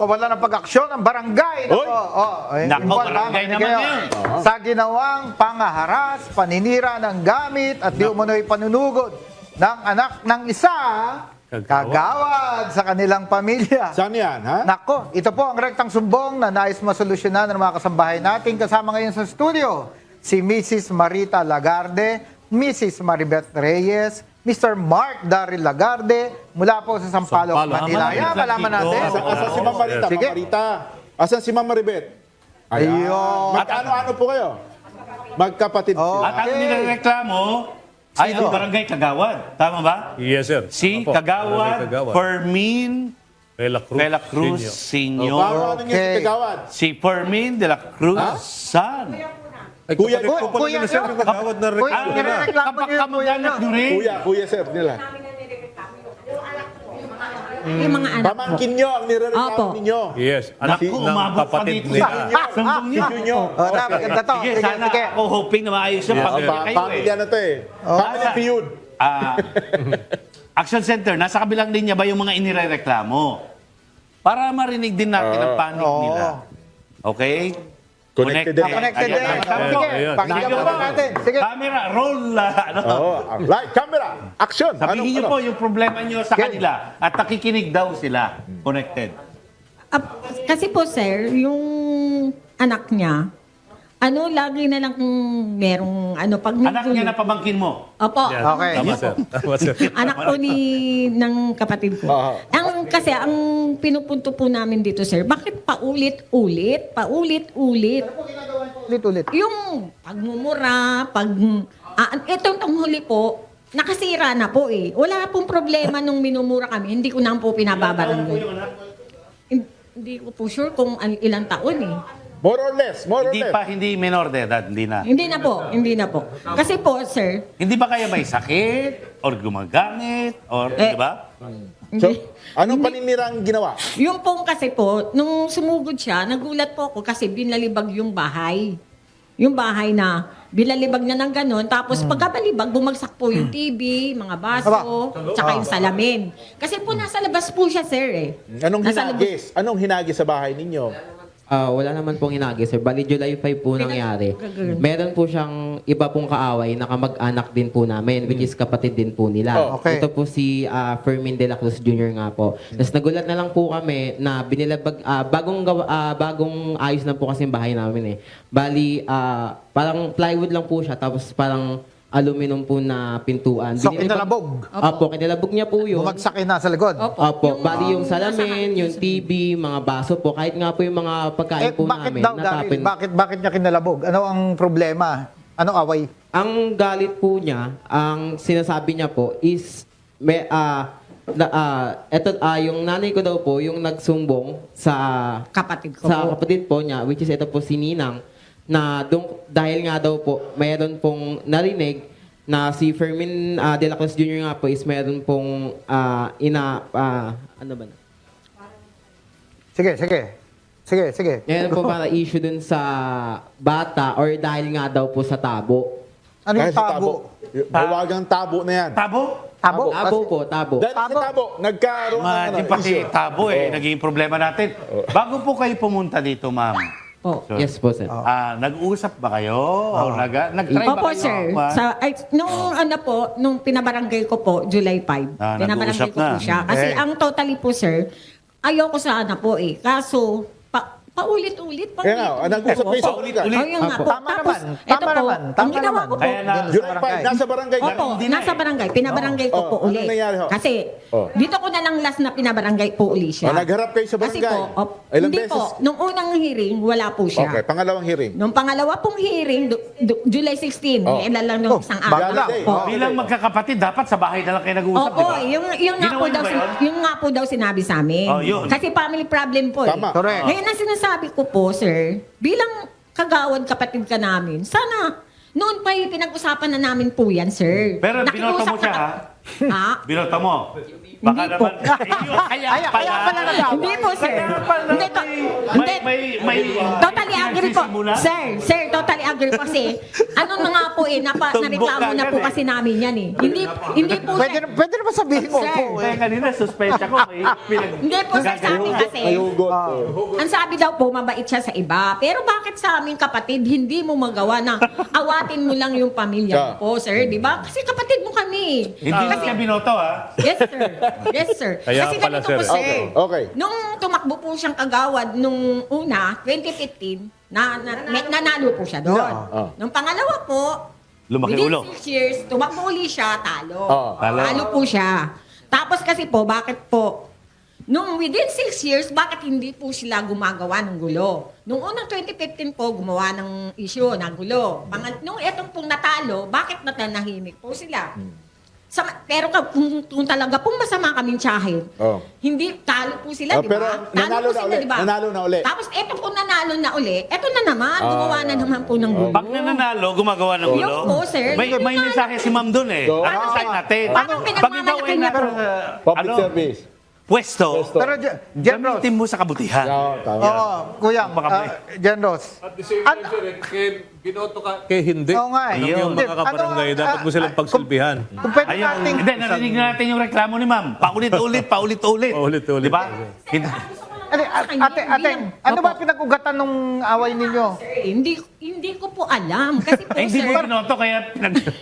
kawalan ng pag-aksyon ng barangay. Oy! Nako, oh, eh, Nako, involved barangay naman naman kayo. yun. Sa ginawang pangaharas, paninira ng gamit at di umano'y panunugod ng anak ng isa, Kagawad. kagawad sa kanilang pamilya. Saan yan, ha? Nako, ito po ang rektang sumbong na nais masolusyonan ng mga kasambahay natin. Kasama ngayon sa studio, si Mrs. Marita Lagarde, Mrs. Maribeth Reyes, Mr. Mark Daryl Lagarde, mula po sa Sampaloc, Sampaloc. Manila. Ah, Ayan, malaman natin. Asan, asan si Ma'am Marita? Sige. Marita. Asan si Ma'am Maribet? Ayun. Magkano-ano po kayo? Magkapatid Oh. sila. At ang nireklamo ay ang barangay Kagawad. Tama ba? Yes, sir. Si Kagawad, Kagawad. Fermin Bella Cruz. Bella Cruz Senior. Oh, Senior. ano si Okay. Kagawad? Si Fermin de la Cruz San. Ay, Kuya- ko pala Kuya nila, sir. nyo? Yung kagawad na Kuya, reklamo nila. nirereklamo niyo yung kuya nyo. nyo rin. Kuya, kuya sir nila. Yung mga anak. Pamangkin nyo ang nirereklamo Opo. ninyo. Yes, anak ng umabot pa dito sa sumbong niyo. Sino nyo? Oh, dapat ganda to. Sige, Sige, sana sige. ako hoping na maayos yung Yes, pamilya Pa- kayo Pamilya eh. na to eh. Family Ah. feud. Ah, Action Center, nasa kabilang linya ba yung mga inireklamo? Para marinig din natin ang panig Oo. nila. Okay? Connected din. Ah, connected Ayan. Sige, pakinggan po po. natin. Sige. Camera, roll. ah, ano? Oo. Light, camera, action. Sabihin niyo Anong- po ano? yung problema niyo sa kanila at nakikinig daw sila. Connected. Ah, kasi po sir, yung anak niya, ano, lagi na lang kung merong, ano, pag... Anak niya na pamangkin mo. Opo. Yes. Okay. Tama, sir. Tama, sir. Anak po ni ng kapatid ko. Oo. Ang kasi ang pinupunto po namin dito sir, bakit paulit-ulit, paulit-ulit? Ulit-ulit. Yung pagmumura, pag ah, itong huli po, nakasira na po eh. Wala pong problema nung minumura kami. Hindi ko na po pinababarangay. Hin- Hindi ko po sure kung an- ilang taon eh. More or less, more or Hindi less. pa, hindi minor de edad, hindi na. Hindi na po, hindi na po. Kasi po, sir, Hindi ba kaya may sakit? Or gumagamit? Or, Eh, di ba? So, anong paninirang ginawa? Yung pong kasi po, nung sumugod siya, nagulat po ako kasi binalibag yung bahay. Yung bahay na binalibag na ng ganon. Tapos pagkabalibag, bumagsak po yung TV, mga baso, tsaka yung salamin. Kasi po nasa labas po siya, sir eh. Anong Nasa labas- hinagis? Anong hinagis sa bahay ninyo? Ah, wala naman pong hinagi, sir. Bali, July 5 po nangyari. Meron po siyang iba pong kaaway na kamag-anak din po namin, which is kapatid din po nila. Oh, okay. Ito po si ah, Fermin de la Cruz Jr. nga po. Tapos nagulat na lang po kami na binilabag, ah, bagong, gawa, ah, bagong ayos na po kasi yung bahay namin eh. Bali, ah, parang plywood lang po siya, tapos parang aluminum po na pintuan. So, Binilabag- kinalabog. Opo, kinalabog niya po yun. Bumagsak na sa likod. Opo. Opo, Yung- bali yung salamin, yung TV, mga baso po, kahit nga po yung mga pagkain Eh, po bakit namin, daw, Daryl? natapon. Bakit, bakit niya kinalabog? Ano ang problema? Anong away? Ang galit po niya, ang sinasabi niya po is, may, ah, na, ah, eto, ah, yung nanay ko daw po, yung nagsumbong sa Kapatid ko sa po. kapatid po niya, which is ito po si Ninang, na dung, dahil nga daw po, mayroon pong narinig na si Fermin ah, de la Cruz Jr. nga po is mayroon pong ah, ina, ah, ano ba na? Sige, sige. Sige, sige. Meron po para issue dun sa bata or dahil nga daw po sa tabo. Ano yung sa tabo? Bawagang tabo na yan. Tabo? Tabo? Tabo po, tabo. Dahil Tabo. sa tabo, nagkaroon ng ano, Mga pati issue. tabo eh, naging problema natin. Bago po kayo pumunta dito, ma'am, Po. Sure. Yes po, sir. ah, nag-usap ba kayo? O nag- nag-try ba Opo, kayo? sir. Ma- Sa, ay, nung ano po, nung pinabarangay ko po, July 5, Ah, pinabarangay ko po na. siya. Kasi Eh. ang totally po, sir, ayoko sana po eh. Kaso, paulit-ulit, Kaya nga, paulit-ulit. nag-usap kayo sa ulitan. Oh, yun nga po. Tama Tapos, naman. Tama po, naman. ang Tama ginawa naman. ko po, Kaya na- July 5, barangay. nasa barangay. Opo, Hindi na nasa eh. barangay. Pinabarangay ko Oh, po ano uli. nangyari ho? Kasi, Oh. dito ko na lang last na pinabarangay po uli siya. Oh, nagharap kayo sa Kasi barangay? po, op, Ilang hindi beses? po. Nung unang hearing, wala po siya. Okay, pangalawang hearing. Nung pangalawa pong hearing, du- du- July 16, Oh. ilan lang nung Oh, isang bago araw. lang. Po. Oh. Bilang magkakapatid, dapat sa bahay na lang kayo nag-uusap, Opo, di ba? yung, yung, nga Ginawa po niyo daw, ba sin- yun? yung nga po daw sinabi sa amin. Oh, yun. Kasi family problem po eh. Tama. Correct. Ngayon ang sinasabi ko po, sir, bilang kagawad kapatid ka namin, sana noon pa yung pinag-usapan na namin po yan, sir. Pero binoto mo siya, ha? Ha? Binoto mo. Baka Hindi po. naman, Ayun, kaya Kaya- kaya pala nag-away. Hindi po, sir. Kaya pala Hindi, to, may, hindi. may, may, Totally agree po. nagsisimula? Sir, sir, totally agree kasi ano na nga po eh, napa, Tumbok nareklamo na agad po eh. kasi namin yan eh. Hindi, hindi po Pwede, siya, na- pwede naman sabihin mo Sir. po Kaya eh. kanina, suspecha ko. May pinag... hindi po sir sa amin kasi. May hugot. Ah. Ang sabi daw po, mabait siya sa iba. Pero bakit sa aming kapatid, hindi mo magawa na awatin mo lang yung pamilya mo po, sir? Di ba? Kasi kapatid mo kami. Hindi na siya binoto, ha? Yes, sir. Yes, sir. Kaya Kasi pala, ganito po, sir. sir. Okay, okay. Nung tumakbo po siyang kagawad nung una, 2015, na, na, na- nanalo po siya doon. Ah. Nung pangalawa po, Lumaki within ulo. six years, tumakbo uli siya, talo. Ah. Talo. Talo po siya. Tapos kasi po, bakit po, nung within six years, bakit hindi po sila gumagawa ng gulo? Nung unang 2015 po, gumawa ng issue ng gulo. Pangal- nung etong pong natalo, bakit natanahimik po sila? Sa, pero ka- kung, kung talaga pong masama kaming tsahin, Oh. hindi, talo po sila, Oh, di ba? pero nanalo na uli, nanalo na uli. Tapos eto po nanalo na uli, eto na naman, Ah, gumawa na naman po ng gulo. Pag nananalo, gumagawa ng gulo. Yung po, sir. May, may mensahe si ma'am doon eh. So, ano ah, sign natin? Parang Pag ikaw pinagmamalaki niya nasa, po. Public ano, service. Pwesto, Pero, Jen- Jen Rose, gamitin mo sa kabutihan. Oo, tama. Oo, kuya, Baka ah, Jen Rose. At the same An- time, sir, eh, kay binoto ka, kay hindi. Oo nga eh. Ano yung Hindi, mga kabarangay, ano, dapat ah, mo silang ah, pagsilbihan. Kung pwede Ayun, nating... hindi, narinig na natin yung reklamo ni ma'am. Paulit-ulit, paulit-ulit. Paulit-ulit. Di ba? Hindi- Ate, ate, ano ba pinag-ugatan nung away ninyo? Hindi ko po alam kasi po Eh, hindi sir, mo binoto, kaya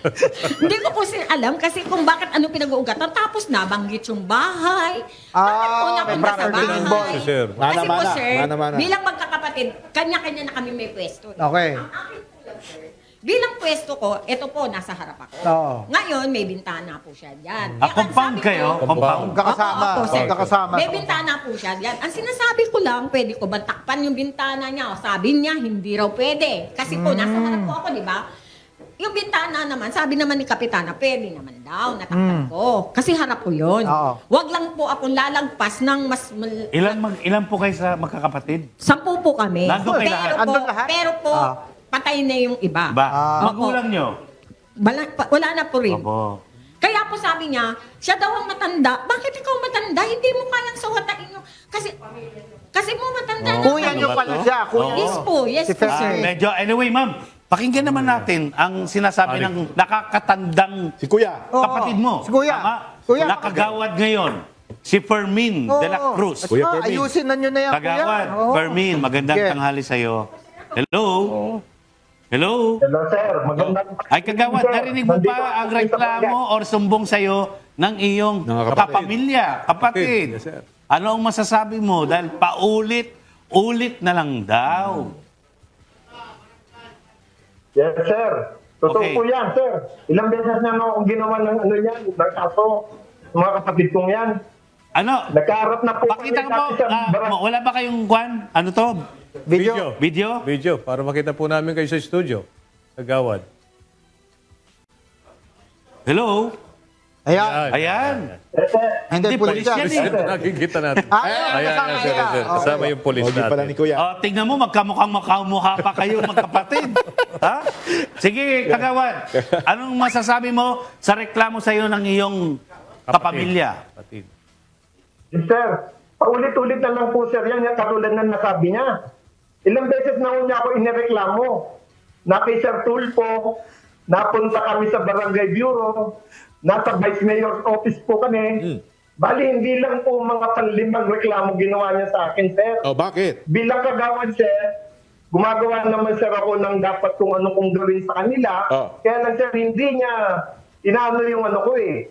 hindi ko po sir alam kasi kung bakit ano pinag-uugatan tapos nabanggit yung bahay. Ah, bakit po may napunta sa property bahay? involved. Sir. Kasi po Mana-mana, sir, mana-mana. bilang magkakapatid, kanya-kanya na kami may pwesto. Okay. Ang akin po lang sir, bilang pwesto ko, ito po, nasa harap ako. Oo. Ngayon, may bintana po siya dyan. Ah, Kaya ang compound sabi kayo? ko- Compound. Magkakasama. Opo, opo, sir. Magkakasama. May bintana po siya diyan. Ang sinasabi ko lang, pwede ko ba takpan yung bintana niya? O, sabi niya, hindi raw pwede. Kasi po, nasa Mm. harap po ako, di ba? Yung bintana naman, sabi naman ni Kapitana, pwede naman daw, natakpan Mm. ko. Kasi harap ko yun. Oo. Wag lang po akong lalagpas ng mas... mal- Ilan, mag, ilan po kayo sa magkakapatid? Sampu po kami. Nandun kayo pero lahat? po, Andun lahat? Pero po, Ah. Patay na yung iba. Ba? Ah. Magulang nyo? Wala, pa- wala na po rin. Opo. Kaya po sabi niya, siya daw ang matanda. Bakit ikaw matanda? Hindi mo kayang sawatain yung... Kasi, kasi mo matanda na. Kuya Ano nyo ba pala to? siya. Kuya Oo. Yes po, yes Si po, sir. Ah, medyo, anyway, ma'am, pakinggan naman natin ang sinasabi ng nakakatandang Si Kuya. Oo. kapatid mo. Si Kuya. Tama? Kuya, Nakagawad ngayon. Si Fermin Oo. de la Cruz. Kuya Fermin. Ayusin na nyo na yan, kuya. Kagawad. Oo. Fermin, magandang Sige. tanghali sa'yo. Hello? Hello? Hello, sir. Magandang Ay, kagawad, Sir, narinig mo nandito ba ang reklamo or sumbong sa'yo ng iyong kapatid. kapamilya, kapatid? Yes, sir. Ano ang masasabi mo? Dahil paulit, ulit na lang daw. Yes, sir. Totoo Okay. po yan, sir. Ilang beses na akong ginawa ng ano yan, ng kaso. sa Mga kapatid kong yan. Ano? Nagkaharap na po Pakita sa ah, barang- wala ba kayong kwan? Ano to? Video. Video? Video, para makita po namin kayo sa studio. Kagawad. Hello? Ayan. Ayan. Eh, Hindi, Hindi, pulis yan. yan Pulis yan, nakikita natin. Ah, Ayan, kasama ayan, sir, nila. sir. Kasama yung pulis Pogi pala natin. ni Kuya. Oh, tignan mo, magkamukhang magkamukha pa kayo magkapatid. ha? Sige, kagawad. Anong masasabi mo sa reklamo sa iyo ng iyong kapamilya? Kapatid. yes, sir. Paulit-ulit na lang po, sir, yan. Yung katulad na nasabi niya. Ilang beses na niya ako inireklamo. Na kay Sir Tulpo, napunta kami sa Barangay Bureau, nasa Vice Mayor's office po kami. Bali, hindi lang po mga panlimang reklamo ginawa niya sa akin, sir. Oh, bakit? bilang kagawad sir, gumagawa naman sir ako ng dapat kung ano kong gawin sa kanila. Oh. Kaya lang sir, hindi niya inaano yung ano ko eh.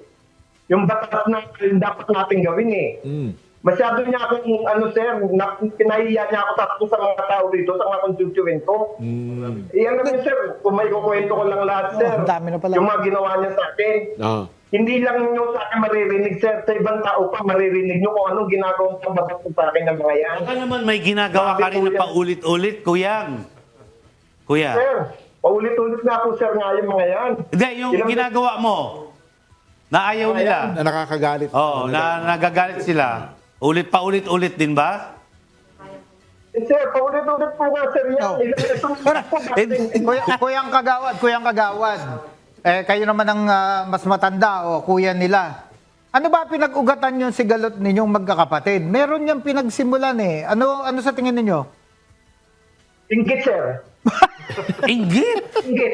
Yung batas na yung dapat natin gawin eh. Mm. Masyado niya akong ano sir, na, pinahiya niya ako sa, sa mga tao dito, sa mga constituent ko. Mm. Eh ano naman sir, kung may kukwento ko lang lahat sir. Oh, dami na pala. Yung mga ginawa niya sa akin. Ah. Hindi lang nyo sa akin maririnig sir, sa ibang tao pa maririnig nyo kung anong ginagawang pambatas sa akin ng mga yan. Baka naman may ginagawa ka rin na paulit-ulit, kuyang. Kuya. Sir, paulit-ulit na po sir nga yung mga yan. Hindi, yung Ilang- ginagawa mo, na ayaw nila. Na nakakagalit. Oo, na nagagalit sila. Ulit pa ulit-ulit din ba? Eh, sir, paulit-ulit po nga sir yan. Oh. Kuya, kuyang kagawad, kuyang kagawad. Eh, kayo naman ang ah, mas matanda o kuya nila. Ano ba pinag-ugatan yung sigalot ninyong magkakapatid? Meron niyang pinagsimulan eh. Ano ano sa tingin ninyo? Ingit sir. Inggit? Inggit.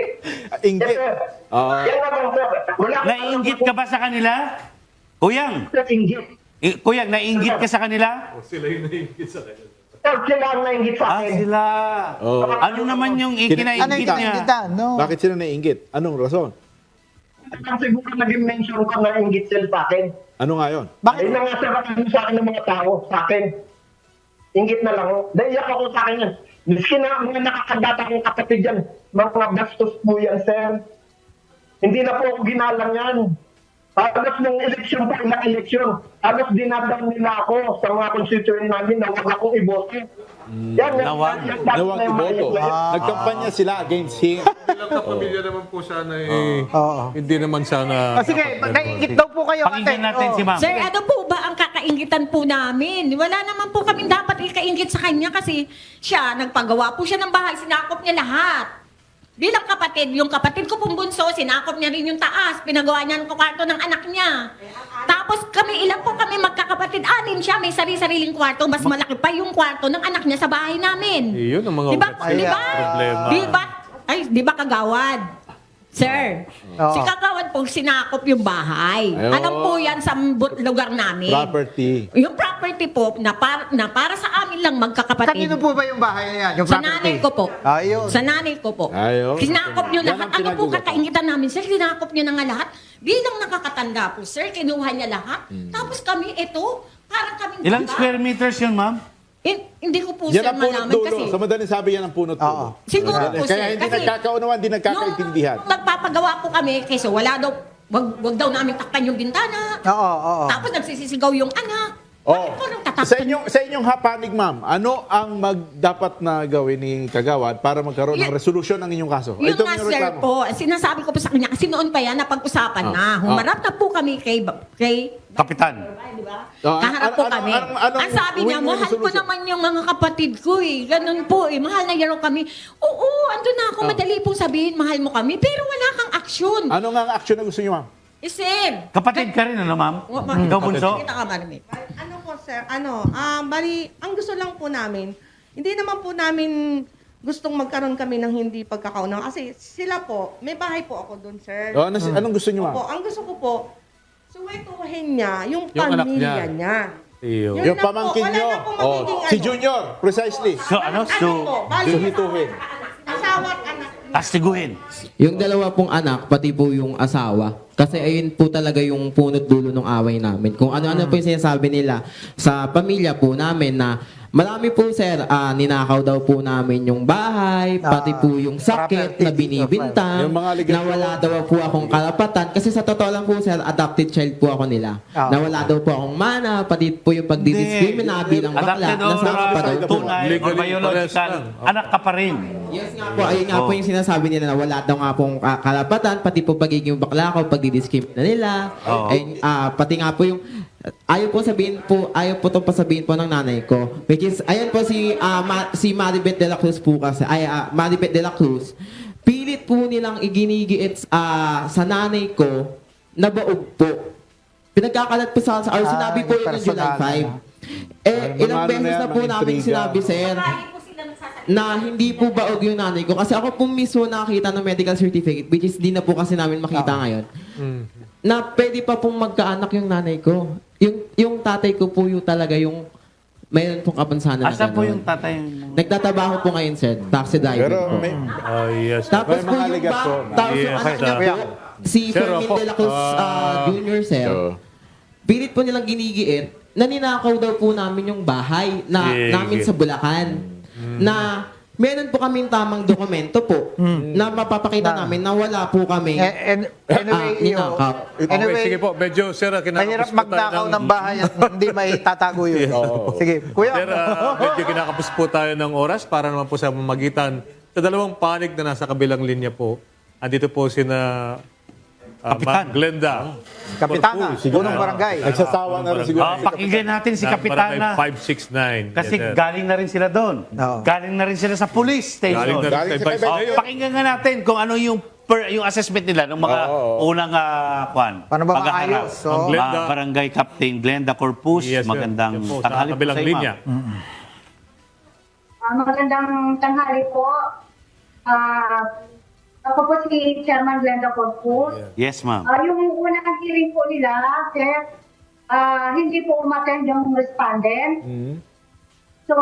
Ah, Inggit. Yes, sir. Ah. Yan naman, sir. Wala akong Naiinggit ka ba sa kanila? Kuyang, Sir, inggit. Eh, Kuyang, naiinggit ka sa kanila? Sir, sila ang nainggit sa Ah, akin. sila. Oh. Ano naman yung Ano ikinainggit yung niya? kaingitan, no? Bakit sila naiinggit? Anong rason? Ang siguro naging mention ko na inggit sila sa akin. Ano nga yun? Bakit? Ayun na nga sir, ang ano sa akin ng mga tao, sa akin. Inggit na lang. oh. Naiyak ako sa akin yan. Miski na mga nakakadata kong kapatid yan, mga bastos po yan, sir. Hindi na po ako ginalang yan. Halos nung eleksyon po, ilang eleksyon, halos dinadam nila ako sa mga constituent namin na huwag akong iboto. Yan, yan, Nawag. yan, yan, Nawag iboto. yan. Nagkampanya sila against him. Bilang kapamilya naman po sana eh. Oo. Hindi naman sana... Ah, sige, naiingit daw po kayo. Pakinggan natin si ma'am. Sir, ano po ba ang kakaingitan po namin? Wala naman po kami dapat ikaingit sa kanya kasi siya, nagpagawa po siya ng bahay, sinakop niya lahat. Bilang kapatid, yung kapatid ko pong bunso, sinakop niya rin yung taas, pinagawa niya ng kwarto ng anak niya. Tapos kami, ilan po kami magkakapatid, anin siya, may sarili-sariling kwarto, mas malaki pa yung kwarto ng anak niya sa bahay namin. Iyon ang mga Di ba? ugat Di ba? problema. Di ba? Ay, di ba kagawad? Sir, Oo. si Kagawad po sinakop yung bahay. Ayun. Alam po yan sa but- lugar namin. Property. Yung property po, na, par- na para sa amin lang magkakapatid. Kanino po ba yung bahay na yan? Yung Sa property? nanay ko po. Ayun. Sa nanay ko po. Ayun. Sinakop nyo Yan lahat. ang Ano po pinagugat ko. kakaingitan namin, sir? Sinakop nyo na nga lahat. Bilang nakakatanda po, sir, kinuha niya lahat. Hmm. Tapos kami, ito, parang kami... Ilang square meters yun, ma'am? Eh, hindi ko po, Yan sir, ang punot malaman dulo. kasi... Sa madaling sabi yan ang punot Oo. dulo. Siguro Yan. po, Kaya sir. hindi kasi nagkakaunawan, hindi nagkakaintindihan. Nung magpapagawa po kami, kasi wala daw, wag, wag daw namin takpan yung bintana. Oo, oo. Tapos nagsisisigaw yung anak. Oh. Sa inyong sa inyong hapanig, ma'am, ano ang mag dapat na gawin ni Kagawad para magkaroon ng resolution ng inyong kaso? Yung Ito nga, yung sir reklamo. po, sinasabi ko po sa kanya, kasi noon pa yan, napag-usapan na. Ah. Humarap na po kami kay, kay Kapitan. di ba? Ah, Kaharap ano- po ano- kami. anong- anong Ang sabi niya, win-win mahal ko solution?" naman yung mga kapatid ko eh. Ganun po eh. Mahal na yaro kami. Oo, andun na ako. Ah. Madali pong sabihin, mahal mo kami. Pero wala kang aksyon. Ano nga ang action na gusto niyo, ma'am? Sir. Kapatid ka rin, ano, ma'am? Wa- ma- Ikaw, bunso? Kita ka, Marmi. Ano po sir, ano, ah bali, ang gusto lang po namin, hindi naman po namin gustong magkaroon kami ng hindi pagkakaunawa. Kasi sila po, may bahay po ako doon, sir. Oh, ano, Anong gusto niyo, Opo, ma'am? ang gusto ko po, suwetuhin niya yung Yung anak pamilya niya. niya. Iyo. Yun Yung lang po, pamangkin wala niyo. na Oh, magiging si ano. Junior, precisely. So, ano? So, po, bali, suhituhin. Asawa at anak. Astiguhin. Yung dalawa pong anak, pati po yung asawa. Kasi ayun po talaga yung punot dulo ng away namin. Kung ano-ano po yung sinasabi nila sa pamilya po namin na marami po sir, ah, ninakaw daw po namin yung bahay, pati po yung sakit property, na binibintang, Yung mga aligasyon. na wala daw po akong karapatan. Kasi sa totoo lang po sir, adopted child po ako nila. Ah. Na wala daw po akong mana, pati po yung pagdidiscriminate bilang bakla. Adopted or Nasama pa daw po. tunay or Legally, biological, lang. anak ka pa rin. Yes nga po, ayun nga Oh. po yung sinasabi nila na wala daw nga pong ah, karapatan, pati po pagiging bakla ko, pagdidiscriminate na nila. Oo. And, ah, pati nga po yung, ayaw po sabihin po, ayaw po itong pasabihin po ng nanay ko. Which is, ayan po si, ah, Ma- si Maribeth de la Cruz po kasi, ay, ah, Maribeth de la Cruz, pilit po nilang iginigiit ah, sa nanay ko na baog po. Pinagkakalat po sa, or Ah, sinabi po yun ng July personal, 5. ano. Eh, Ay, ilang mga ano beses na na po namin intriga. sinabi, sir na hindi po baog yung nanay ko. Kasi ako po mismo nakakita ng medical certificate, which is di na po kasi namin makita ngayon. Na pwede pa pong magkaanak yung nanay ko. Yung, yung tatay ko po yung talaga yung mayroon pong kapansanan na Asa po yung tatay? Nagtatrabaho po ngayon, sir. Taxi driver Pero po. may, Ah, yes. Tapos May po mga yung ba, tapos yung Yes, anak niya sir. po, si Sir, Fermin opo. de la Cruz Ah, ah, Junior, sir. Pilit po nilang ginigiit na ninakaw daw po namin yung bahay na Sige. namin sa Bulacan. Na meron po kaming tamang dokumento po na mapapakita Na- namin na wala po kami. And, anyway, Ah, you, ninakaw. Okay, anyway, sige po. Medyo, sir, ah, kinakapos mahirap po tayo magnakaw ng bahay at hindi may tatago yun. Oo. Sige, kuya. Sir, ah, medyo kinakapos po tayo ng oras para naman po sa magitan sa dalawang panig na nasa kabilang linya po. Andito po sina ah, Kapitan. Ma'am Glenda. Kapitana, Corpus. unang barangay. nagsasawa na rin siguro. Ah, pakinggan natin si Ng Kapitana. barangay 569. Kasi Yes, galing na rin sila doon. Oo. Galing na rin sila sa police station. Galing na rin Mayor. Oh, pakinggan nga natin kung ano yung per, yung assessment nila ng mga Oo, oo. unang uh, kwan. Paano ba maayos? So, Ang Glenda. Ah, Barangay Captain Glenda Corpus, Yes, magandang Yan po, sa tanghali po sa linya. ma'am. Ah, magandang tanghali po. Ah, ako po si Chairman Glenda Corpus. Yes, ma'am. Ah, yung unang hearing po nila, sir, ah, hindi po umattend yung respondent. Mm. So,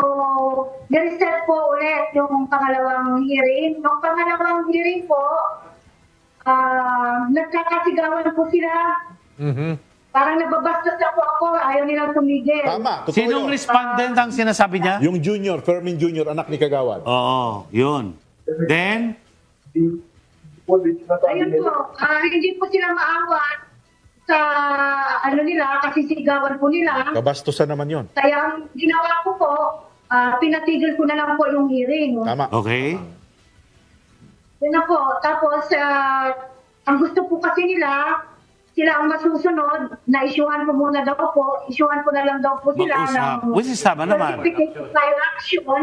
nireset po ulit yung pangalawang hearing. Yung pangalawang hearing po, ah, nagkakasigawan po sila. Mhm. Parang nababastos na po ako, ayaw nilang tumigil. Tama. Totoo Sinong yun. respondent ang sinasabi niya? Yung junior, Fermin Junior, anak ni Kagawad. Oo, yun. Then, Ayun po, ah, hindi po sila maawat sa ano nila, kasi sigawan po nila. Kabastusan naman yon. Kaya ang ginawa ko po, ah, pinatigil ko na lang po yung hearing. Tama. okay. Yun na po. Tapos, ah, ang gusto po kasi nila, sila ang masusunod, na isyuhan ko muna daw po, isyuhan ko na lang daw po sila Mag-usap. ng Which is tama naman. certificate of file action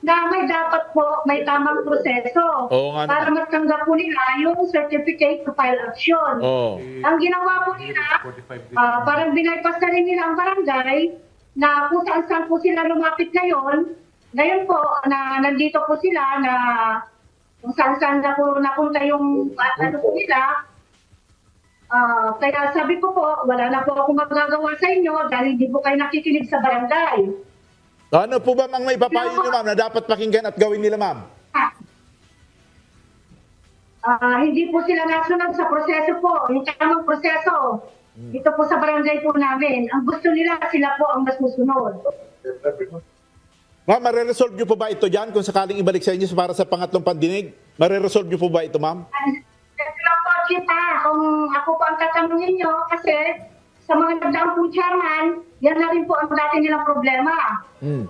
na may dapat po, may tamang proseso Oo nga para matanggap po nila yung certificate of file action. Oo. Ang ginawa po nila, ah, parang binaypas na rin nila ang barangay na kung saan saan po sila lumapit ngayon. Ngayon po, na nandito po sila na kung saan saan na po napunta yung ah, ano po nila. Ah, kaya sabi ko po, wala na po ako magagawa sa inyo dahil hindi po kayo nakikinig sa barangay. Ano po ba ang may papayo niyo, ma'am, na dapat pakinggan at gawin nila, ma'am? Ah, hindi po sila nasunod sa proseso po, yung tamang proseso. Dito po sa barangay po namin. Ang gusto nila, sila po ang masusunod. Ma'am, mareresolve niyo po ba ito dyan kung sakaling ibalik sa inyo para sa pangatlong pandinig? Mareresolve niyo po ba ito, ma'am? Po kita, kung ako po ang tatanungin nyo, kasi sa mga nagdaang po chairman, yan na rin po ang dati nilang problema. Mm.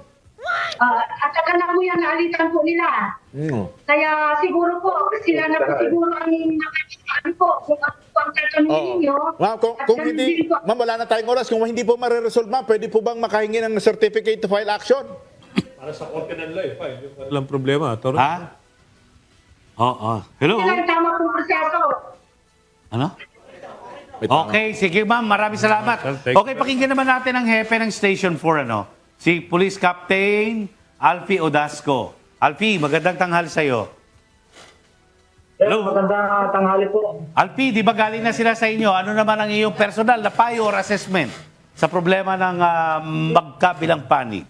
Ah, at saka na po yan naalitan po nila. Mm. Kaya siguro po, sila na po siguro ang nakakasaan po kung ako po ang tatanungin Oo. ninyo. Ma'am, kung, kung hindi, po- ma'am, wala na tayong oras. Kung hindi po mareresolve, ma'am, pwede po bang makahingi ng certificate to file action? Para sa korte ng law, eh, fine. Walang problema. Toro. Ha? Oo. Hello? Yan ang tama pong proseso. Ano? Okay, sige ma'am, maraming salamat. Okay, pakinggan naman natin ang hepe ng Station 4, ano? Si Police Captain Alfie Odasco. Alfie, magandang tanghal sa'yo. Hello? magandang tanghali po. Alfie, di ba galing na sila sa inyo? Ano naman ang iyong personal na payo or assessment sa problema ng ah, magkabilang panig?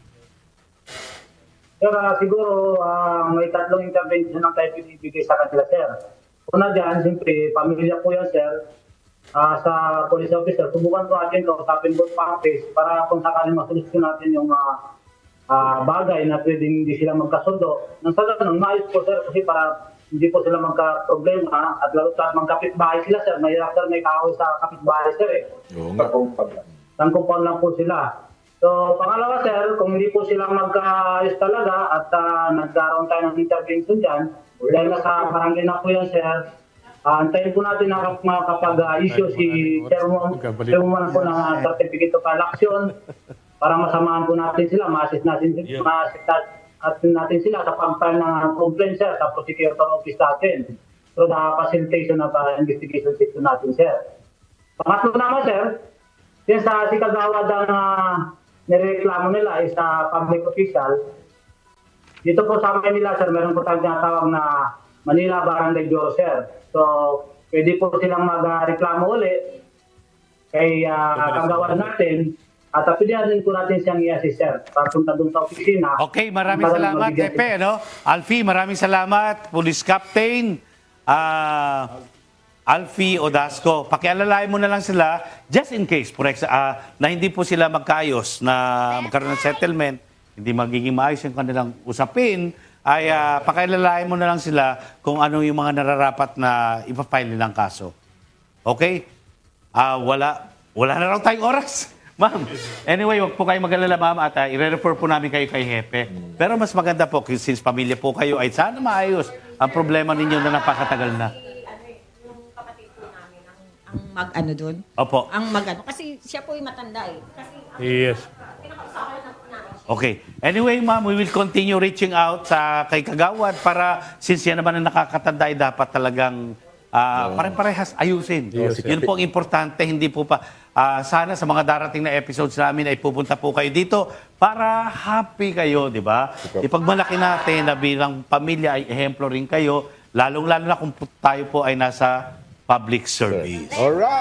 Sir, ah, siguro ah, may tatlong intervention ang tayo pinibigay sa kanila, sir. Una dyan, siyempre, pamilya po yan, sir. Ah, sa police officer, subukan po natin ito, usapin both parties para kung sakaling masolusyon natin yung ah, ah, bagay na pwedeng hindi sila magkasundo. Nang sa ganun, maayos po, sir, kasi para hindi po sila magka-problema at lalo sa magkapit-bahay sila, sir. Mahirap, sir, may tao sa kapit-bahay, sir, eh. Oo nga. Tangkupan lang po sila. So, pangalawa sir, kung hindi po sila magkaayos talaga at uh, nagkaroon tayo ng intervention dyan, dahil nasa barangay na po yan sir, uh, antayin po natin na makapag-issue si Chairman Chairman po ng ah, certificate of election. Para masamahan po natin sila, ma-assist natin, ma-assist natin, natin sila sa pag-file ng complaint sir. Sa prosecutor office natin. Through the facilitation of uh, investigation system natin sir. Pangatlo naman sir, yung sa si Kagawad ang uh, nireklamo nila is sa public official. Dito po sa amin nila, sir, meron po tayong tinatawag na Manila Barangay Bureau, sir. So, pwede po silang magreklamo uli kay uh, Kagawad natin at uh, pwede rin po natin siyang i-assist, sir. Papunta doon sa opisina. Okay, maraming Para salamat, Epe. Ano? Alfie, maraming salamat. Police Captain ah, Alfie Odasco. Pakialalayan mo na lang sila, just in case, for ex- ah, na hindi po sila magkaayos na magkaroon ng settlement, hindi magiging maayos yung kanilang usapin, ay uh, pakialalayan mo na lang sila kung ano yung mga nararapat na ipafile nilang kaso. Okay? Ah, wala wala na raw tayong oras. Ma'am, anyway, wag po kayo mag-alala, ma'am, at uh, i-refer po namin kayo kay Hepe. Pero mas maganda po, since pamilya po kayo, ay sana maayos ang problema ninyo na napakatagal na. Yung kapatid po namin ang, ang mag-ano doon. Opo. Ang mag-ano. Kasi siya po yung matanda eh. Kasi ang Yes. pinakausapan na po namin siya. Okay. Anyway, ma'am, we will continue reaching out sa kay Kagawad para since yan naman ang nakakatanda, ay dapat talagang ah, pare-parehas ayusin. Yun po ang importante, hindi po pa Ah, sana sa mga darating na episodes namin ay pupunta po kayo dito para happy kayo, di ba? Ipagmalaki natin na bilang pamilya ay ehemplo rin kayo, lalong-lalo na kung tayo po ay nasa public service. Alright!